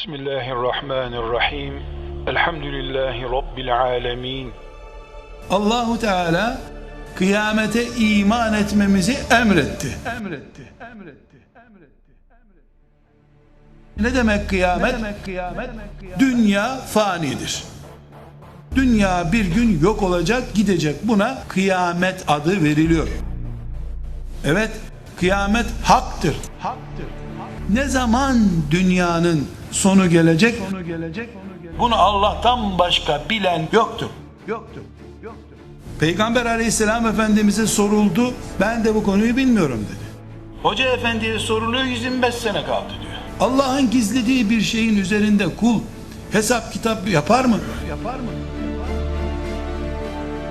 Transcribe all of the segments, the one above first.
Bismillahirrahmanirrahim. Elhamdülillahi Rabbil alemin. Allahu Teala kıyamete iman etmemizi emretti. Emretti. Emretti. Emretti. Ne demek kıyamet? Ne demek kıyamet? Dünya fanidir. Dünya bir gün yok olacak, gidecek. Buna kıyamet adı veriliyor. Evet, kıyamet haktır. Haktır. Ne zaman dünyanın sonu gelecek? Sonu gelecek. Bunu Allah'tan başka bilen yoktur. Yoktur. Yoktur. Peygamber aleyhisselam efendimize soruldu. Ben de bu konuyu bilmiyorum dedi. Hoca efendiye soruluyor 125 sene kaldı diyor. Allah'ın gizlediği bir şeyin üzerinde kul hesap kitap yapar mı? Yapar mı?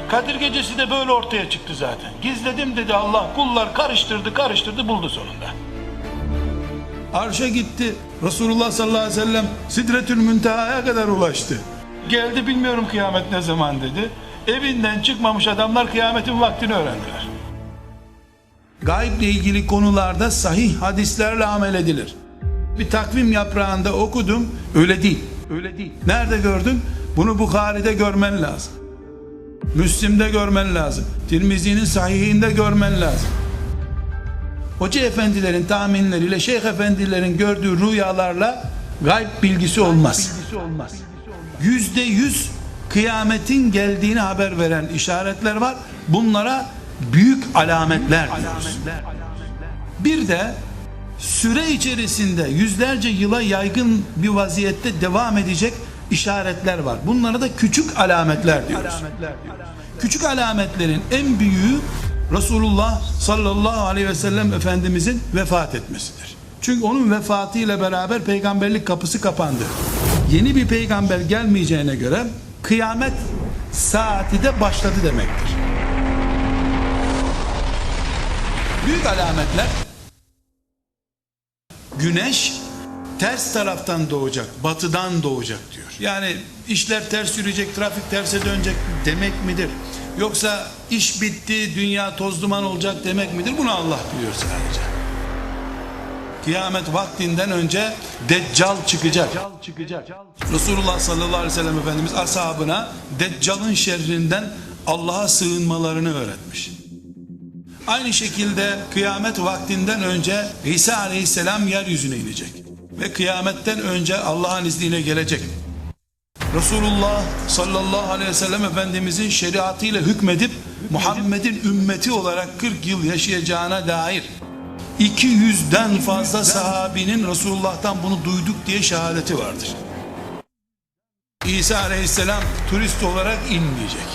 Kadir gecesi de böyle ortaya çıktı zaten. Gizledim dedi Allah. Kullar karıştırdı karıştırdı buldu sonunda. Arşa gitti. Resulullah sallallahu aleyhi ve sellem Sidretül Münteha'ya kadar ulaştı. Geldi bilmiyorum kıyamet ne zaman dedi. Evinden çıkmamış adamlar kıyametin vaktini öğrendiler. Gayble ilgili konularda sahih hadislerle amel edilir. Bir takvim yaprağında okudum. Öyle değil. Öyle değil. Nerede gördün? Bunu Bukhari'de görmen lazım. Müslim'de görmen lazım. Tirmizi'nin sahihinde görmen lazım. Hoca efendilerin tahminleriyle şeyh efendilerin gördüğü rüyalarla gayb bilgisi olmaz. Yüzde yüz kıyametin geldiğini haber veren işaretler var. Bunlara büyük alametler diyoruz. Bir de süre içerisinde yüzlerce yıla yaygın bir vaziyette devam edecek işaretler var. Bunlara da küçük alametler diyoruz. Küçük alametlerin en büyüğü Resulullah sallallahu aleyhi ve sellem Efendimizin vefat etmesidir. Çünkü onun vefatıyla beraber peygamberlik kapısı kapandı. Yeni bir peygamber gelmeyeceğine göre kıyamet saati de başladı demektir. Büyük alametler güneş ters taraftan doğacak, batıdan doğacak diyor. Yani işler ters yürüyecek, trafik terse dönecek demek midir? Yoksa iş bitti, dünya toz duman olacak demek midir? Bunu Allah biliyor sadece. Kıyamet vaktinden önce Deccal çıkacak. Resulullah sallallahu aleyhi ve sellem Efendimiz ashabına Deccal'ın şerrinden Allah'a sığınmalarını öğretmiş. Aynı şekilde kıyamet vaktinden önce İsa aleyhisselam yeryüzüne inecek. Ve kıyametten önce Allah'ın izniyle gelecek. Resulullah sallallahu aleyhi ve sellem Efendimizin şeriatıyla hükmedip Muhammed'in ümmeti olarak 40 yıl yaşayacağına dair 200'den fazla sahabinin Resulullah'tan bunu duyduk diye şehadeti vardır. İsa aleyhisselam turist olarak inmeyecek.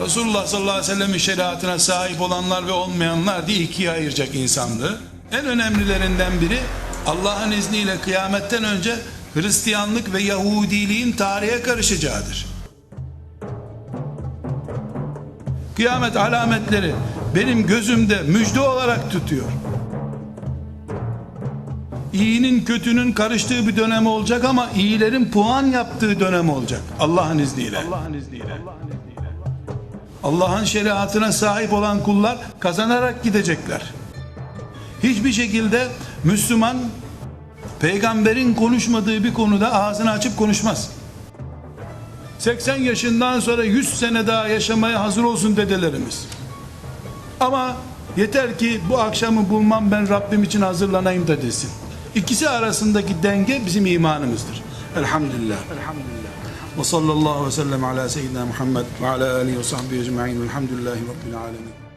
Resulullah sallallahu aleyhi ve sellem'in şeriatına sahip olanlar ve olmayanlar diye ikiye ayıracak insanlığı. En önemlilerinden biri Allah'ın izniyle kıyametten önce Hristiyanlık ve Yahudiliğin tarihe karışacağıdır. Kıyamet alametleri benim gözümde müjde olarak tutuyor. İyinin kötünün karıştığı bir dönem olacak ama iyilerin puan yaptığı dönem olacak. Allah'ın izniyle. Allah'ın izniyle. Allah'ın şeriatına sahip olan kullar kazanarak gidecekler. Hiçbir şekilde Müslüman peygamberin konuşmadığı bir konuda ağzını açıp konuşmaz. 80 yaşından sonra 100 sene daha yaşamaya hazır olsun dedelerimiz. Ama yeter ki bu akşamı bulmam ben Rabbim için hazırlanayım da desin. İkisi arasındaki denge bizim imanımızdır. Elhamdülillah. Elhamdülillah. Ve sallallahu ve sellem ala seyyidina Muhammed ve ala alihi ve sahbihi ecma'in velhamdülillahi rabbil alemin.